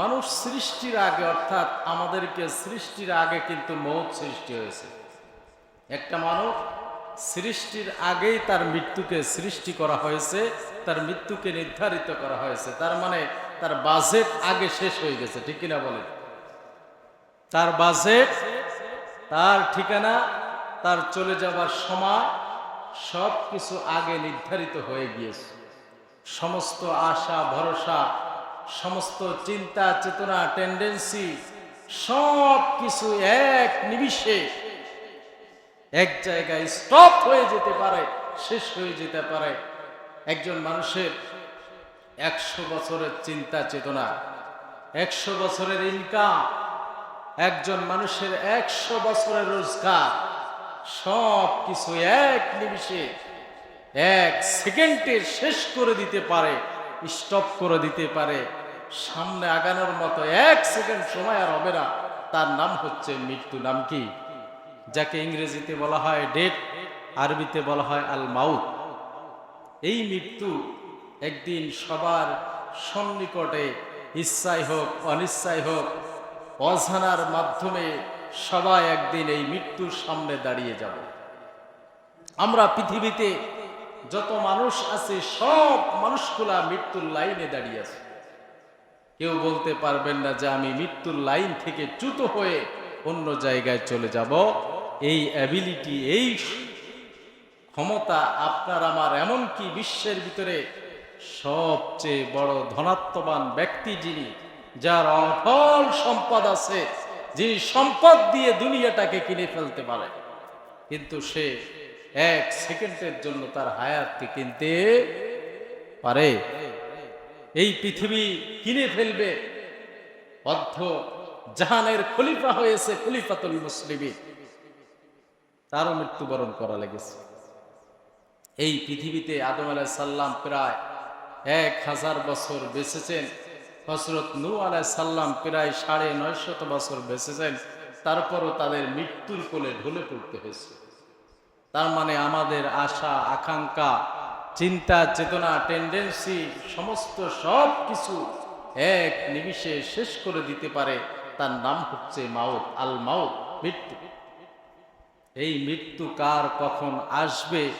মানুষ সৃষ্টির আগে, অর্থাৎ আমাদেরকে সৃষ্টির আগে কিন্তু মৌত সৃষ্টি হয়েছে। একটা মানুষ সৃষ্টির আগেই তার মৃত্যুকে সৃষ্টি করা হয়েছে, তার মৃত্যুকে নির্ধারিত করা হয়েছে। তার মানে তার বাজেট আগে শেষ হয়ে গেছে, ঠিক কিনা বলেন? তার বাজেট, তার ঠিকানা, তার চলে যাবার সময় সব কিছু আগে নির্ধারিত হয়ে গিয়েছে। সমস্ত আশা, ভরসা সমস্ত চিন্তা, চেতনা টেন্ডেন্সি সব কিছু এক নিমিষে এক জায়গায় স্টপ হয়ে যেতে পারে, শেষ হয়ে যেতে পারে। একজন মানুষের একশো বছরের চিন্তা, চেতনা, একশো বছরের ইনকাম একজন মানুষের একশো বছরের রোজগার, সব কিছু এক নিমিষে, এক সেকেন্ডে শেষ করে দিতে পারে। স্টপ করে দিতে পারে। সামনে আগানোর মতো এক সেকেন্ড সময় আর হবে না। তার নাম হচ্ছে মৃত্যু। নাম কি? যাকে ইংরেজিতে বলা হয় ডেট আরবিতে বলা হয় আল মাউত। এই মৃত্যু একদিন সবার সন্নিকটে ইচ্ছাই হোক অনিচ্ছাই হোক, অজানার মাধ্যমে সবাই একদিন এই মৃত্যুর সামনে দাঁড়িয়ে যাব। আমরা পৃথিবীতে যত মানুষ আছে, সব মানুষগুলা মৃত্যুর লাইনে দাঁড়িয়ে আছে। কেউ বলতে পারবেন না যে আমি মৃত্যুর লাইন থেকে চ্যুত হয়ে অন্য জায়গায় চলে যাব। এই অ্যাবিলিটি এই ক্ষমতা আপনার আমার এমনকি বিশ্বের ভিতরে সবচেয়ে বড় ধনাত্মবান ব্যক্তি যিনি, যার অঢল সম্পদ আছে, যিনি সম্পদ দিয়ে দুনিয়াটাকে কিনে ফেলতে পারে। কিন্তু সে এক সেকেন্ডের জন্য তার হায়াতকে কিনতে পারে। এই পৃথিবী কিনে ফেলবে। অর্ধ জাহানের খলিফা হয়েছে খলিফাতুল মুসলিমী তারও মৃত্যুবরণ করা লেগেছে। এই পৃথিবীতে আদম আলাহ সাল্লাম প্রায় এক হাজার বছর বেঁচেছেন। হসরত নূ আলাহ সাল্লাম প্রায় সাড়ে নয়শত বছর বেঁচেছেন। তারপরও তাদের মৃত্যুর কোলে ঢলে পড়তে হয়েছে। তার মানে আমাদের আশা, আকাঙ্ক্ষা, চিন্তা, চেতনা টেন্ডেন্সি সমস্ত সব কিছু এক নিমিষে শেষ করে দিতে পারে। তার নাম হচ্ছে মাউত, আল মাউত, মৃত্যু। এই মৃত্যু কার, কখন আসবে?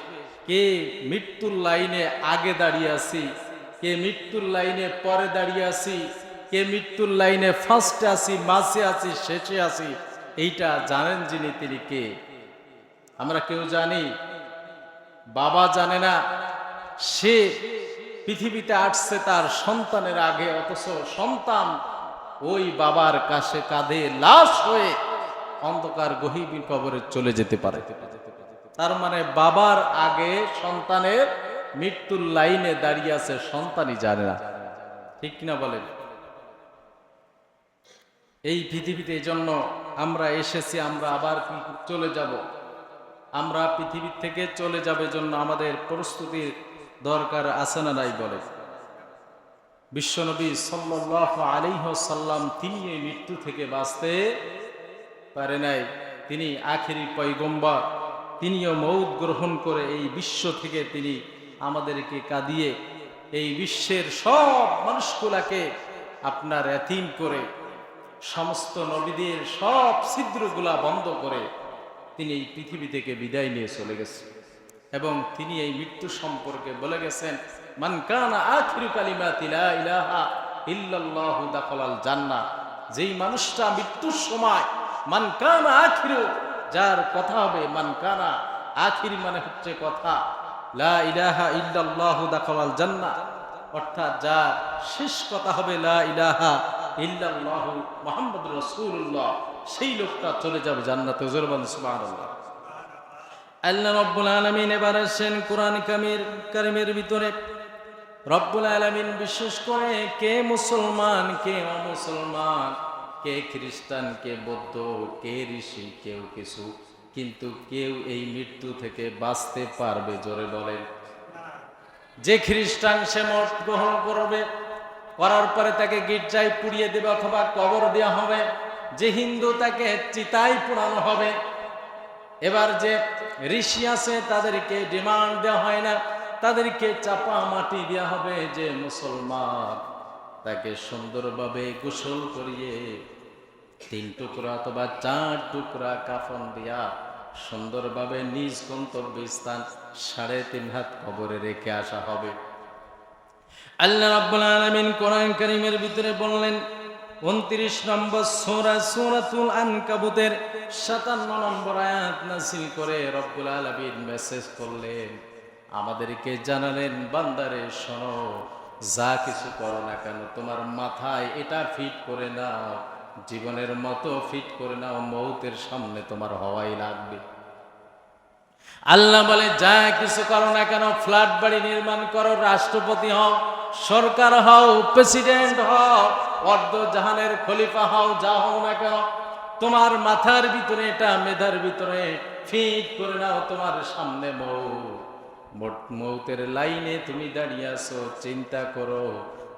কে মৃত্যুর লাইনে আগে দাঁড়িয়ে আছি? কে মৃত্যুর লাইনে পরে দাঁড়িয়ে আছি? কে মৃত্যুর লাইনে ফার্স্টে আছি, মাঝে আছি, শেষে আছি? এইটা জানেন যিনি, তিনি কে? আমরা কেউ জানি, বাবা জানে না, সে পৃথিবীতে আসছে তার সন্তানের আগে, অথচ সন্তান ওই বাবার কাছে কাঁধে লাশ হয়ে অন্ধকার গহিবীর কবরে চলে যেতে পারে। তার মানে বাবার আগে সন্তানের মৃত্যুর লাইনে দাঁড়িয়ে আছে, সন্তানই জানে না। ঠিক কিনা বলেন? এই পৃথিবীতে জন্য আমরা এসেছি, আমরা আবার চলে যাব। আমরা পৃথিবী থেকে চলে যাবে জন্য আমাদের প্রস্তুতির দরকার আছে না নাই বলে। বিশ্বনবী সাল্লাহ আলিহ সাল্লাম তিনি এই মৃত্যু থেকে বাঁচতে পারে নাই। তিনি আখেরি পৈগম্বর তিনিও মৌদ গ্রহণ করে এই বিশ্ব থেকে তিনি আমাদেরকে কাঁদিয়ে এই বিশ্বের সব মানুষগুলাকে আপনার এতিম করে, সমস্ত নবীদের সব ছিদ্রগুলা বন্ধ করে তিনি এই পৃথিবী থেকে বিদায় নিয়ে চলে গেছেন এবং তিনি এই মৃত্যু সম্পর্কে বলে গেছেন ইলাহা যেই মানুষটা মৃত্যুর সময় মান কানা আখিরু যার কথা হবে মান মানে হচ্ছে কথা, লা ইলাহা অর্থাৎ যার শেষ কথা হবে লা ইল্লাল্লাহু মুহাম্মাদুর রাসূলুল্লাহ। সেই লোকটা চলে যাবে জান্নাতে জোরবান সুবহানাল্লাহ। আল্লাহ রব্বুল আলমিন এবার কোরআন কামির, কারিমের ভিতরে। রব্বুল আলমিন বিশেষ করে কে মুসলমান, কে অমুসলমান, কে খ্রিস্টান, কে বৌদ্ধ, কে ঋষি, কেউ কিছু। কিন্তু কেউ এই মৃত্যু থেকে বাঁচতে পারবে, জোরে বলেন। যে খ্রিস্টান সে মত গ্রহণ করবে করার পরে তাকে গির্জায় পুড়িয়ে দেবে অথবা কবর দেওয়া হবে। যে হিন্দু তাকে চিতায় পোড়ানো হবে। এবার যে ঋষি আছে, তাদেরকে ডিমান্ড দেওয়া হয় না। তাদেরকে চাপা মাটি দেওয়া হবে যে মুসলমান তাকে সুন্দরভাবে গোসল করিয়ে তিন টুকরা অথবা চার টুকরা কাফন দিয়া সুন্দরভাবে নিজ গন্তব্য স্থান সাড়ে তিন হাত কবরে রেখে আসা হবে। আল্লাহ রাব্বুল আলামিন কোরআন কারীমের ভিতরে বললেন, উনত্রিশ নম্বর সূরা সূরাতুল আনকাবুতের 57 নম্বর আয়াত নাসিল করে রব্বুল আলামিন মেসেজ করলেন, আমাদেরকে জানালেন, বান্দারে শোনো, যা কিছু করো না কেন, তোমার মাথায় এটা ফিট করে নাও, জীবনের মতো ফিট করে নাও, মৌতের সামনে তোমার হওয়াই লাগবে। আল্লাহ বলে, যা কিছু করো না কেন, ফ্ল্যাট বাড়ি নির্মাণ করো, রাষ্ট্রপতি হও, সরকার হও, প্রেসিডেন্ট হও অর্ধ জাহানের খলিফা হও, যা হও না কেন, তোমার মাথার ভিতরে এটা, মেধার ভিতরে, ফিট করে নাও তোমার সামনে মৌ মৌতের লাইনে তুমি দাঁড়িয়ে আছো, চিন্তা করো,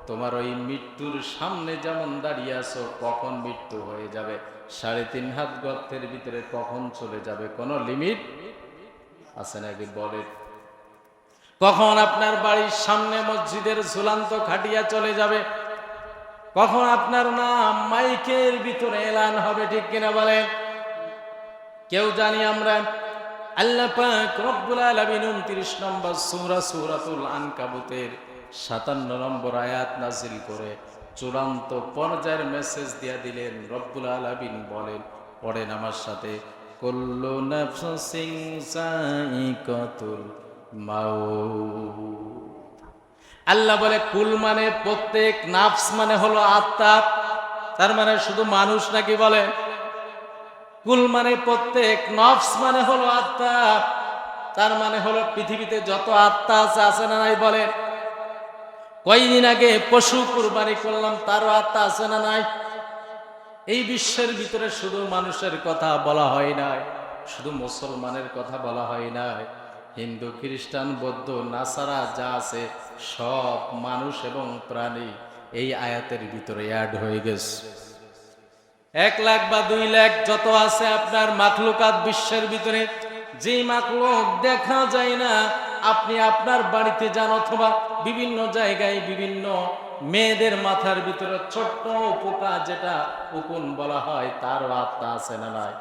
তোমার ওই মৃত্যুর সামনে যেমন দাঁড়িয়ে আছো, কখন মৃত্যু হয়ে যাবে? সাড়ে তিন হাত গর্তের ভিতরে কখন চলে যাবে? কোনো লিমিট? আছে নাকি? বলে কখন আপনার বাড়ির সামনে মসজিদের ঝুলান্ত খাটিয়া চলে যাবে? কখন আপনার নাম মাইকের ভিতরে এলান হবে, ঠিক কিনা বলেন? কেউ জানি আমরা? আল্লাহ পাক রব্বুল আলামিন 29 নম্বর সূরা সূরাতুল আনকাবুতের 57 নম্বর আয়াত নাজিল করে চূড়ান্ত পর্যায়ের মেসেজ দিয়া দিলেন, রব্বুল আলামিন বলেন, পড়েন আমার সাথে। কুল্লু নাফসিন সাইকাতুল মাউত। আল্লাহ বলে, কুল মানে প্রত্যেক, নাফস মানে হলো আত্মা। তার মানে শুধু মানুষ নাকি বলে? কুল মানে প্রত্যেক, নফস মানে হলো আত্মা। তার মানে হলো পৃথিবীতে যত আত্মা আছে আছে না নাই বলে? কয়দিন আগে পশু কুরবানি করলাম, তারও আত্মা আছে না নাই? এই বিশ্বের ভিতরে শুধু মানুষের কথা বলা হয় নাই, শুধু মুসলমানের কথা বলা হয় নাই। হিন্দু, খ্রিস্টান, বৌদ্ধ, নাসারা যা আছে, সব মানুষ এবং প্রাণী এই আয়াতের ভিতরে অ্যাড হয়ে গেছে। এক লাখ বা দুই লাখ যত আছে আপনার মাখলুকাত বিশ্বের ভিতরে যে মাকলুক দেখা যায় না, আপনি আপনার বাড়িতে যান অথবা বিভিন্ন জায়গায় বিভিন্ন মেয়েদের মাথার ভিতরে ছোট্ট পোকা যেটা উকুন বলা হয়, তারও আত্মা আছে না নাই?